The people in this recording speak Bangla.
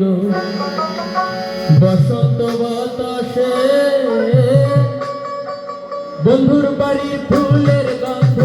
গো বসন্ত বাতাসে বন্ধুর বাড়ির ফুলের গন্ধ।